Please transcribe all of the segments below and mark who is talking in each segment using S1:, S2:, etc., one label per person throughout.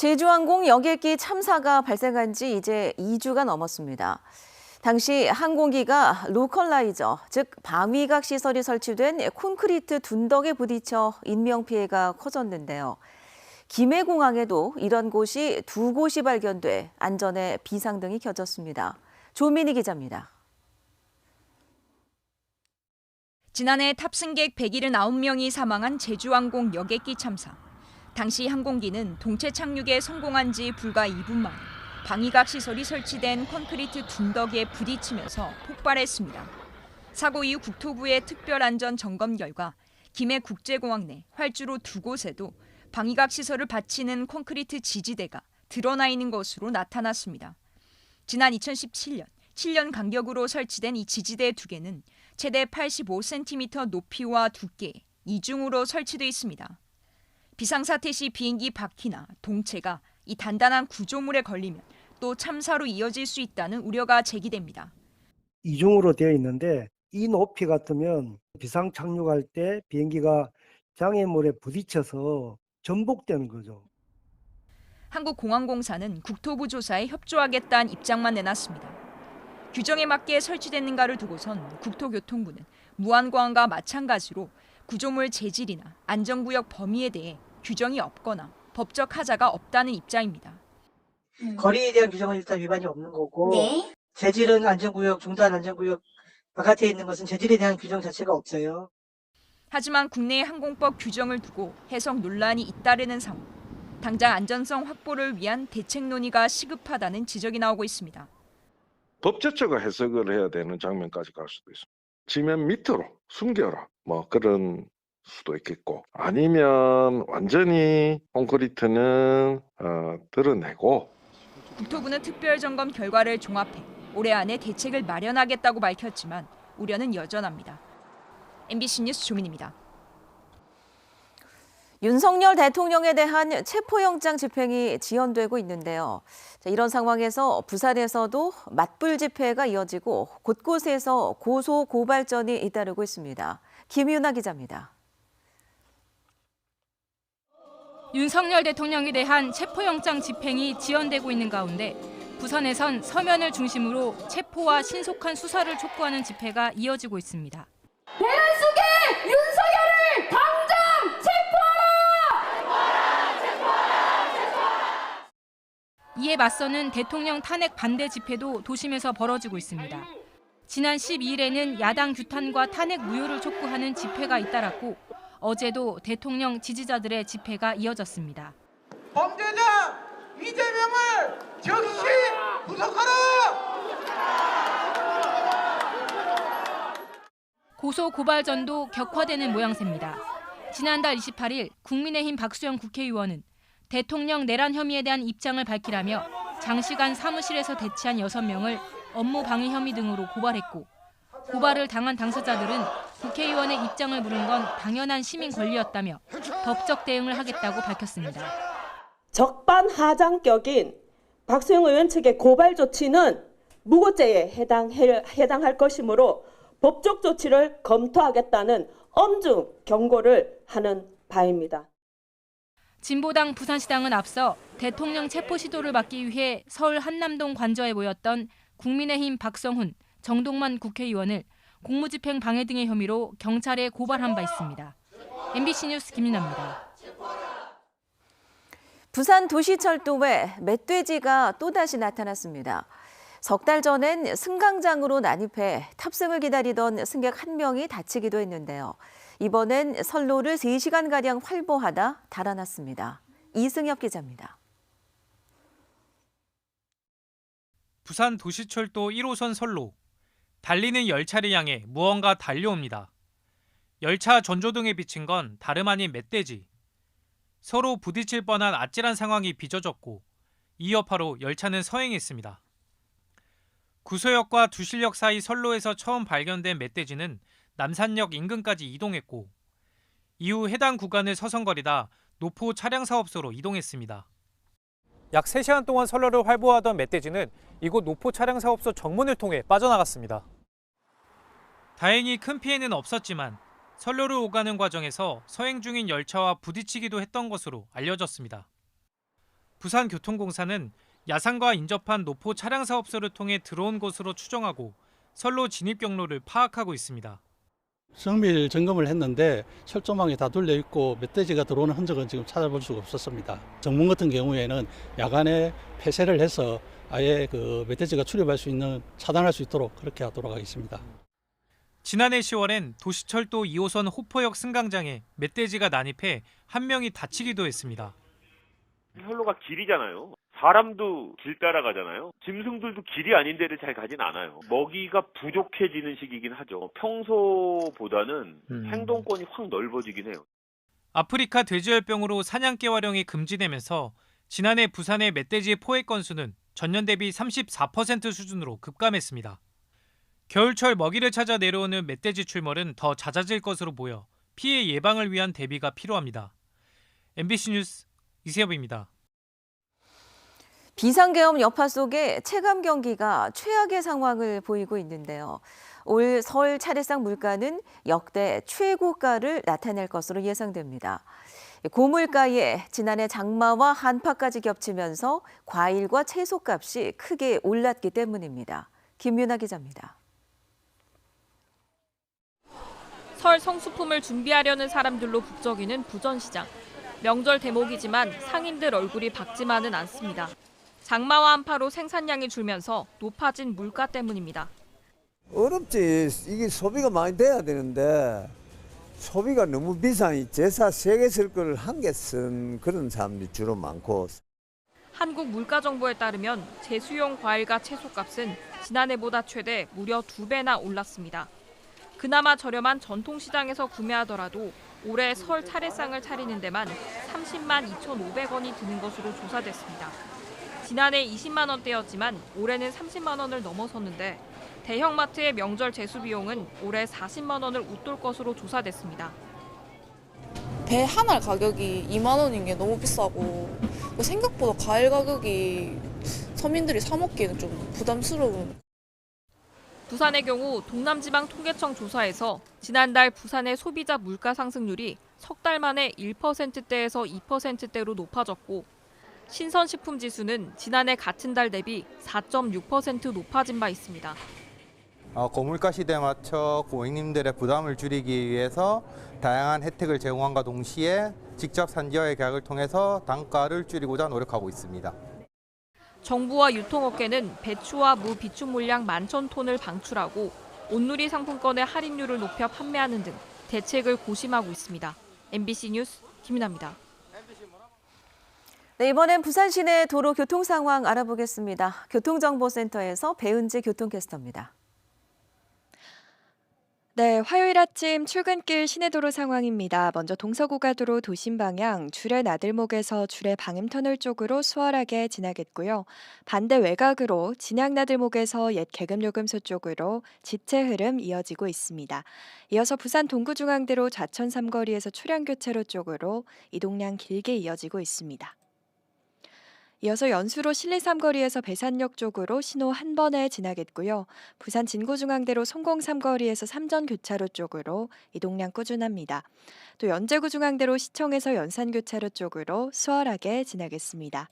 S1: 제주항공 여객기 참사가 발생한 지 이제 2주가 넘었습니다. 당시 항공기가 로컬라이저, 즉 방위각 시설이 설치된 콘크리트 둔덕에 부딪혀 인명피해가 커졌는데요. 김해공항에도 이런 곳이 두 곳이 발견돼 안전에 비상등이 켜졌습니다. 조민희 기자입니다.
S2: 지난해 탑승객 179명이 사망한 제주항공 여객기 참사. 당시 항공기는 동체 착륙에 성공한 지 불과 2분 만에 방위각 시설이 설치된 콘크리트 둔덕에 부딪히면서 폭발했습니다. 사고 이후 국토부의 특별 안전 점검 결과 김해 국제공항 내 활주로 두 곳에도 방위각 시설을 받치는 콘크리트 지지대가 드러나 있는 것으로 나타났습니다. 지난 2017년 7년 간격으로 설치된 이 지지대 두 개는 최대 85cm 높이와 두께, 이중으로 설치돼 있습니다. 비상사태 시 비행기 바퀴나 동체가 이 단단한 구조물에 걸리면 또 참사로 이어질 수 있다는 우려가 제기됩니다.
S3: 이중으로 되어 있는데 이 높이 같으면 비상 착륙할 때 비행기가 장애물에 부딪혀서 전복되는 거죠.
S2: 한국공항공사는 국토부 조사에 협조하겠다는 입장만 내놨습니다. 규정에 맞게 설치됐는가를 두고선 국토교통부는 무안공항과 마찬가지로 구조물 재질이나 안전구역 범위에 대해 규정이 없거나 법적 하자가 없다는 입장입니다.
S4: 거리에 대한 규정은 일단 위반이 없는 거고
S5: 네.
S4: 재질은 안전구역, 중단 안전구역 바깥에 있는 것은 재질에 대한 규정 자체가 없어요.
S2: 하지만 국내 항공법 규정을 두고 해석 논란이 잇따르는 상황. 당장 안전성 확보를 위한 대책 논의가 시급하다는 지적이 나오고 있습니다.
S6: 법제처가 해석을 해야 되는 장면까지 갈 수도 있습니다. 지면 밑으로 숨겨라 뭐 그런 수도 있겠고 아니면 완전히 콘크리트는 어, 드러내고
S2: 국토부는 특별 점검 결과를 종합해 올해 안에 대책을 마련하겠다고 밝혔지만 우려는 여전합니다. MBC 뉴스 조민입니다.
S1: 윤석열 대통령에 대한 체포영장 집행이 지연되고 있는데요. 자, 이런 상황에서 부산에서도 맞불 집회가 이어지고 곳곳에서 고소 고발전이 잇따르고 있습니다. 김유나 기자입니다.
S7: 윤석열 대통령에 대한 체포영장 집행이 지연되고 있는 가운데 부산에선 서면을 중심으로 체포와 신속한 수사를 촉구하는 집회가 이어지고 있습니다. 이에 맞서는 대통령 탄핵 반대 집회도 도심에서 벌어지고 있습니다. 지난 12일에는 야당 규탄과 탄핵 무효를 촉구하는 집회가 잇따랐고 어제도 대통령 지지자들의 집회가 이어졌습니다.
S8: 범죄자 이재명을 즉시 구속하라!
S7: 고소 고발전도 격화되는 모양새입니다. 지난달 28일 국민의힘 박수영 국회의원은 대통령 내란 혐의에 대한 입장을 밝히라며 장시간 사무실에서 대치한 6명을 업무 방해 혐의 등으로 고발했고 고발을 당한 당사자들은 국회의원의 입장을 물은 건 당연한 시민 권리였다며 법적 대응을 하겠다고 밝혔습니다.
S9: 적반하장격인 박수영 의원 측의 고발 조치는 무고죄에 해당, 해당할 것이므로 법적 조치를 검토하겠다는 엄중 경고를 하는 바입니다.
S7: 진보당 부산시당은 앞서 대통령 체포 시도를 막기 위해 서울 한남동 관저에 모였던 국민의힘 박성훈, 정동만 국회의원을 공무집행 방해 등의 혐의로 경찰에 고발한 바 있습니다. MBC 뉴스 김윤아입니다.
S1: 부산 도시철도에 멧돼지가 또다시 나타났습니다. 석 달 전엔 승강장으로 난입해 탑승을 기다리던 승객 한 명이 다치기도 했는데요. 이번엔 선로를 3시간가량 활보하다 달아났습니다. 이승엽 기자입니다.
S10: 부산 도시철도 1호선 선로 달리는 열차를 향해 무언가 달려옵니다. 열차 전조등에 비친 건 다름 아닌 멧돼지. 서로 부딪힐 뻔한 아찔한 상황이 빚어졌고 이 여파로 열차는 서행했습니다. 구소역과 두실역 사이 선로에서 처음 발견된 멧돼지는 남산역 인근까지 이동했고 이후 해당 구간을 서성거리다 노포 차량 사업소로 이동했습니다. 약 3시간 동안 선로를 활보하던 멧돼지는 이곳 노포 차량 사업소 정문을 통해 빠져나갔습니다. 다행히 큰 피해는 없었지만 선로를 오가는 과정에서 서행 중인 열차와 부딪히기도 했던 것으로 알려졌습니다. 부산교통공사는 야산과 인접한 노포 차량 사업소를 통해 들어온 것으로 추정하고 선로 진입 경로를 파악하고 있습니다.
S5: 정밀 점검을 했는데 철조망이 다 둘려 있고 멧돼지가 들어오는 흔적은 지금 찾아볼 수가 없었습니다. 정문 같은 경우에는 야간에 폐쇄를 해서 아예 그 멧돼지가 출입할 수 있는 차단할 수 있도록 그렇게 하도록 하겠습니다.
S10: 지난해 10월엔 도시철도 2호선 호포역 승강장에 멧돼지가 난입해 한 명이 다치기도 했습니다.
S11: 선로가 길이잖아요. 사람도 길 따라가잖아요. 짐승들도 길이 아닌 데를 잘 가진 않아요. 먹이가 부족해지는 시기긴 하죠. 평소보다는 행동권이 확 넓어지긴 해요.
S10: 아프리카 돼지열병으로 사냥개 활용이 금지되면서 지난해 부산의 멧돼지 포획 건수는 전년 대비 34% 수준으로 급감했습니다. 겨울철 먹이를 찾아 내려오는 멧돼지 출몰은 더 잦아질 것으로 보여 피해 예방을 위한 대비가 필요합니다. MBC 뉴스 이세엽입니다.
S1: 비상계엄 여파 속에 체감 경기가 최악의 상황을 보이고 있는데요. 올 설 차례상 물가는 역대 최고가를 나타낼 것으로 예상됩니다. 고물가에 지난해 장마와 한파까지 겹치면서 과일과 채소값이 크게 올랐기 때문입니다. 김윤아 기자입니다.
S12: 설 성수품을 준비하려는 사람들로 북적이는 부전시장. 명절 대목이지만 상인들 얼굴이 밝지만은 않습니다. 장마와 한파로 생산량이 줄면서 높아진 물가 때문입니다.
S13: 어렵지. 이게 소비가 많이 돼야 되는데 소비가 너무 비싸니 제사 세 개 쓸 걸 한 개 쓴 그런 사람들이 주로 많고
S12: 한국 물가 정보에 따르면 제수용 과일과 채소값은 지난해보다 최대 무려 두 배나 올랐습니다. 그나마 저렴한 전통시장에서 구매하더라도 올해 설 차례상을 차리는 데만 30만 2,500원이 드는 것으로 조사됐습니다. 지난해 20만 원대였지만 올해는 30만 원을 넘어섰는데 대형마트의 명절 제수 비용은 올해 40만 원을 웃돌 것으로 조사됐습니다.
S14: 배 하나 가격이 2만 원인 게 너무 비싸고 생각보다 과일 가격이 서민들이 사 먹기에는 좀 부담스러운
S12: 부산의 경우 동남지방 통계청 조사에서 지난달 부산의 소비자 물가 상승률이 석 달 만에 1%대에서 2%대로 높아졌고 신선식품 지수는 지난해 같은 달 대비 4.6% 높아진 바 있습니다.
S15: 어, 고물가 시대에 맞춰 고객님들의 부담을 줄이기 위해서 다양한 혜택을 제공함과 동시에 직접 산지와의 계약을 통해서 단가를 줄이고자 노력하고 있습니다.
S12: 정부와 유통업계는 배추와 무 비축 물량 만천 톤을 방출하고 온누리 상품권의 할인율을 높여 판매하는 등 대책을 고심하고 있습니다. MBC 뉴스 김민아입니다.
S1: 네, 이번엔 부산 시내 도로 교통 상황 알아보겠습니다. 교통정보센터에서 배은지 교통캐스터입니다.
S16: 네, 화요일 아침 출근길 시내도로 상황입니다. 먼저 동서고가도로 도심 방향 주례 나들목에서 주례 방음터널 쪽으로 수월하게 지나겠고요. 반대 외곽으로 진양 나들목에서 옛 계급요금소 쪽으로 지체 흐름 이어지고 있습니다. 이어서 부산 동구중앙대로 좌천 삼거리에서 초량 교차로 쪽으로 이동량 길게 이어지고 있습니다. 이어서 연수로 실내 삼거리에서 배산역 쪽으로 신호 한 번에 지나겠고요. 부산 진구중앙대로 송공 삼거리에서 삼전 교차로 쪽으로 이동량 꾸준합니다. 또 연제구 중앙대로 시청에서 연산 교차로 쪽으로 수월하게 지나겠습니다.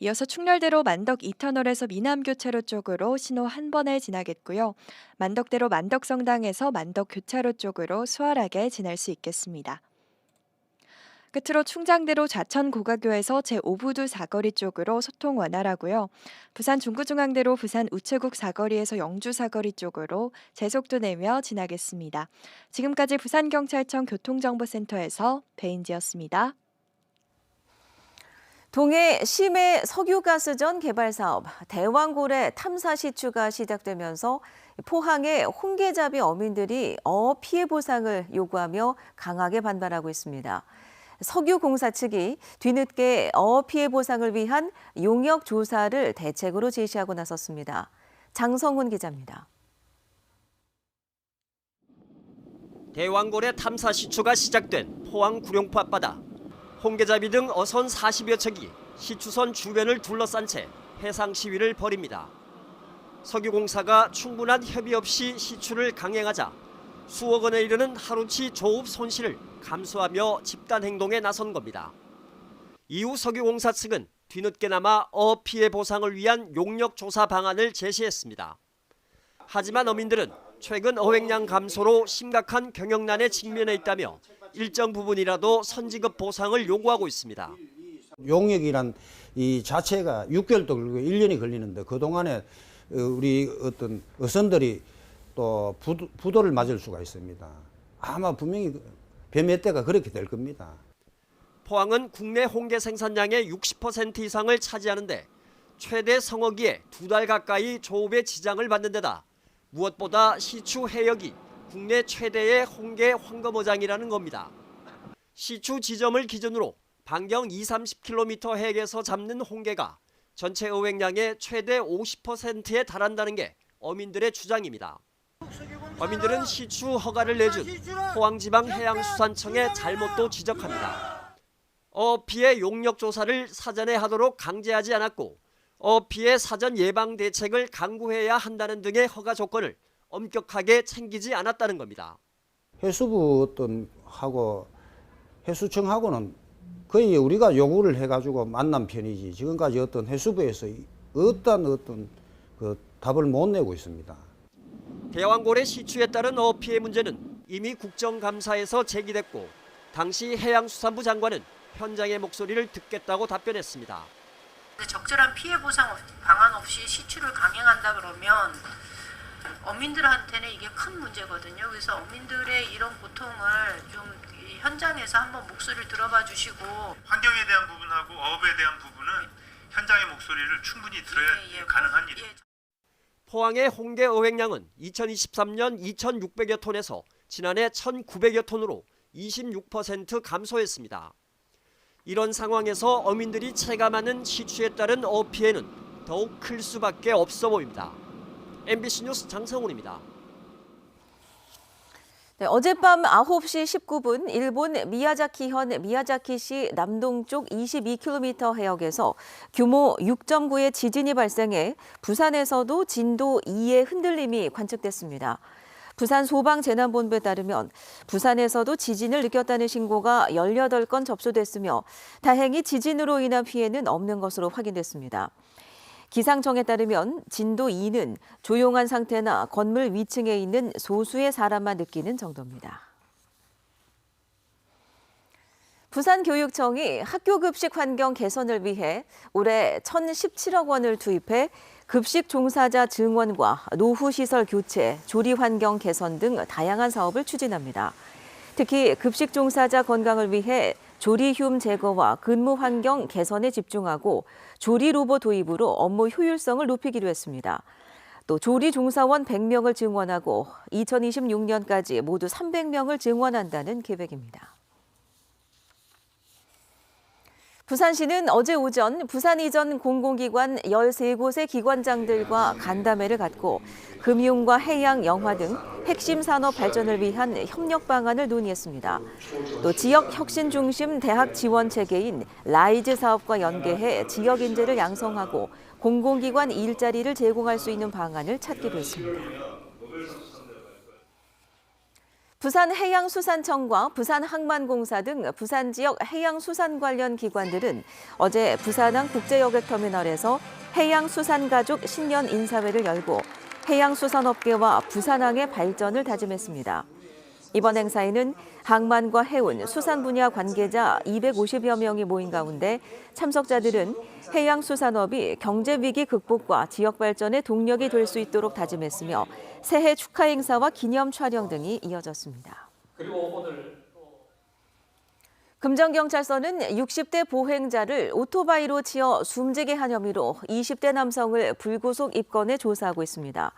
S16: 이어서 충렬대로 만덕 2터널에서 미남 교차로 쪽으로 신호 한 번에 지나겠고요. 만덕대로 만덕성당에서 만덕 교차로 쪽으로 수월하게 지날 수 있겠습니다. 끝으로 충장대로 좌천 고가교에서 제5부두 사거리 쪽으로 소통 원활하고요. 부산 중구중앙대로 부산 우체국 사거리에서 영주 사거리 쪽으로 제속도 내며 지나겠습니다. 지금까지 부산경찰청 교통정보센터에서 배인지였습니다.
S1: 동해 심해 석유가스전 개발 사업 대왕고래 탐사 시추가 시작되면서 포항의 홍계잡이 어민들이 어업 피해 보상을 요구하며 강하게 반발하고 있습니다. 석유공사 측이 뒤늦게 어업 피해 보상을 위한 용역 조사를 대책으로 제시하고 나섰습니다. 장성훈 기자입니다.
S17: 대왕고래 탐사 시추가 시작된 포항 구룡포 앞바다. 홍게잡이 등 어선 40여 척이 시추선 주변을 둘러싼 채 해상 시위를 벌입니다. 석유공사가 충분한 협의 없이 시추를 강행하자 수억 원에 이르는 하루치 조업 손실을 감수하며 집단 행동에 나선 겁니다. 이후 석유공사 측은 뒤늦게나마 어업 피해 보상을 위한 용역 조사 방안을 제시했습니다. 하지만 어민들은 최근 어획량 감소로 심각한 경영난에 직면해 있다며 일정 부분이라도 선지급 보상을 요구하고 있습니다.
S18: 용역이란 이 자체가 6개월도 걸리고 1년이 걸리는데 그동안에 어, 우리 어떤 어선들이 또 부도, 부도 를 맞을 수가 있습니다. 아마 분명히 뱀의 때가 그렇게 될 겁니다.
S17: 포항은 국내 홍게 생산량의 60% 이상을 차지하는데 최대 성어기에 두 달 가까이 조업에 지장을 받는 데다 무엇보다 시추 해역이 국내 최대의 홍게 황금어장이라는 겁니다. 시추 지점을 기준으로 반경 2, 30km 해역에서 잡는 홍게가 전체 어획량의 최대 50%에 달한다는 게 어민들의 주장입니다. 어민들은 시추 허가를 내준 포항지방해양수산청의 잘못도 지적합니다. 어피의 용역 조사를 사전에 하도록 강제하지 않았고 어피의 사전 예방 대책을 강구해야 한다는 등의 허가 조건을 엄격하게 챙기지 않았다는 겁니다.
S18: 해수부 어떤 하고 해수청하고는 거의 우리가 요구를 해가지고 만난 편이지 지금까지 어떤 해수부에서 어떤 어떤 그 답을 못 내고 있습니다.
S17: 대왕고래 시추에 따른 어피의 문제는 이미 국정감사에서 제기됐고 당시 해양수산부 장관은 현장의 목소리를 듣겠다고 답변했습니다.
S19: 적절한 피해 보상 방안 없이 시추를 강행한다 그러면 어민들한테는 이게 큰 문제거든요. 그래서 어민들의 이런 고통을 좀이 현장에서 한번 목소리를 들어봐 주시고
S20: 환경에 대한 부분하고 어업에 대한 부분은 현장의 목소리를 충분히 들어야 가능한 일이에요.
S17: 포항의 홍게 어획량은 2023년 2,600여 톤에서 지난해 1,900여 톤으로 26% 감소했습니다. 이런 상황에서 어민들이 체감하는 시추에 따른 어업 피해는 더욱 클 수밖에 없어 보입니다. MBC 뉴스 장성훈입니다.
S1: 네, 어젯밤 9시 19분 일본 미야자키현 미야자키시 남동쪽 22km 해역에서 규모 6.9의 지진이 발생해 부산에서도 진도 2의 흔들림이 관측됐습니다. 부산 소방재난본부에 따르면 부산에서도 지진을 느꼈다는 신고가 18건 접수됐으며 다행히 지진으로 인한 피해는 없는 것으로 확인됐습니다. 기상청에 따르면 진도 2는 조용한 상태나 건물 위층에 있는 소수의 사람만 느끼는 정도입니다. 부산교육청이 학교 급식 환경 개선을 위해 올해 1,017억 원을 투입해 급식 종사자 증원과 노후 시설 교체, 조리 환경 개선 등 다양한 사업을 추진합니다. 특히 급식 종사자 건강을 위해 조리흉 제거와 근무 환경 개선에 집중하고 조리 로봇 도입으로 업무 효율성을 높이기로 했습니다. 또 조리 종사원 100명을 증원하고 2026년까지 모두 300명을 증원한다는 계획입니다. 부산시는 어제 오전 부산 이전 공공기관 13곳의 기관장들과 간담회를 갖고 금융과 해양, 영화 등 핵심 산업 발전을 위한 협력 방안을 논의했습니다. 또 지역 혁신 중심 대학 지원 체계인 라이즈 사업과 연계해 지역 인재를 양성하고 공공기관 일자리를 제공할 수 있는 방안을 찾기로 했습니다. 부산해양수산청과 부산항만공사 등 부산 지역 해양수산 관련 기관들은 어제 부산항 국제여객터미널에서 해양수산가족 신년 인사회를 열고 해양수산업계와 부산항의 발전을 다짐했습니다. 이번 행사에는 항만과 해운, 수산 분야 관계자 250여 명이 모인 가운데 참석자들은 해양 수산업이 경제 위기 극복과 지역 발전의 동력이 될 수 있도록 다짐했으며 새해 축하 행사와 기념 촬영 등이 이어졌습니다.
S10: 그리고 오늘
S1: 금정경찰서는 60대 보행자를 오토바이로 치어 숨지게 한 혐의로 20대 남성을 불구속 입건해 조사하고 있습니다.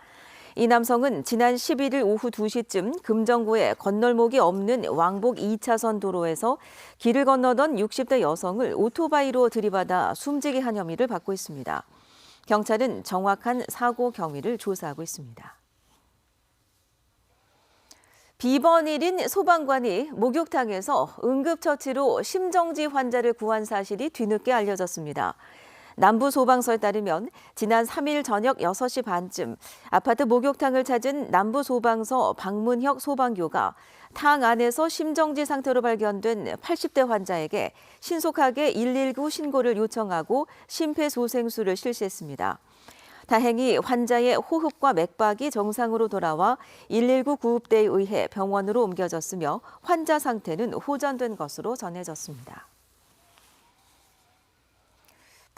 S1: 이 남성은 지난 11일 오후 2시쯤 금정구에 건널목이 없는 왕복 2차선 도로에서 길을 건너던 60대 여성을 오토바이로 들이받아 숨지게 한 혐의를 받고 있습니다. 경찰은 정확한 사고 경위를 조사하고 있습니다. 비번일인 소방관이 목욕탕에서 응급처치로 심정지 환자를 구한 사실이 뒤늦게 알려졌습니다. 남부소방서에 따르면 지난 3일 저녁 6시 반쯤 아파트 목욕탕을 찾은 남부소방서 박문혁 소방교가 탕 안에서 심정지 상태로 발견된 80대 환자에게 신속하게 119 신고를 요청하고 심폐소생술을 실시했습니다. 다행히 환자의 호흡과 맥박이 정상으로 돌아와 119 구급대에 의해 병원으로 옮겨졌으며 환자 상태는 호전된 것으로 전해졌습니다.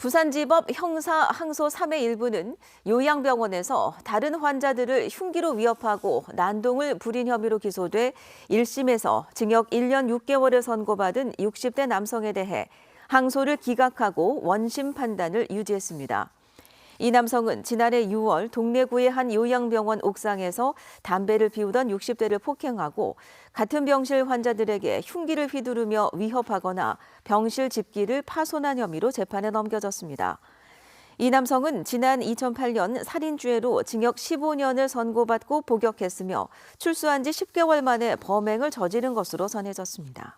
S1: 부산지법 형사 항소 3회 일부는 요양병원에서 다른 환자들을 흉기로 위협하고 난동을 부린 혐의로 기소돼 1심에서 징역 1년 6개월을 선고받은 60대 남성에 대해 항소를 기각하고 원심 판단을 유지했습니다. 이 남성은 지난해 6월 동래구의 한 요양병원 옥상에서 담배를 피우던 60대를 폭행하고 같은 병실 환자들에게 흉기를 휘두르며 위협하거나 병실 집기를 파손한 혐의로 재판에 넘겨졌습니다. 이 남성은 지난 2008년 살인죄로 징역 15년을 선고받고 복역했으며 출소한 지 10개월 만에 범행을 저지른 것으로 전해졌습니다.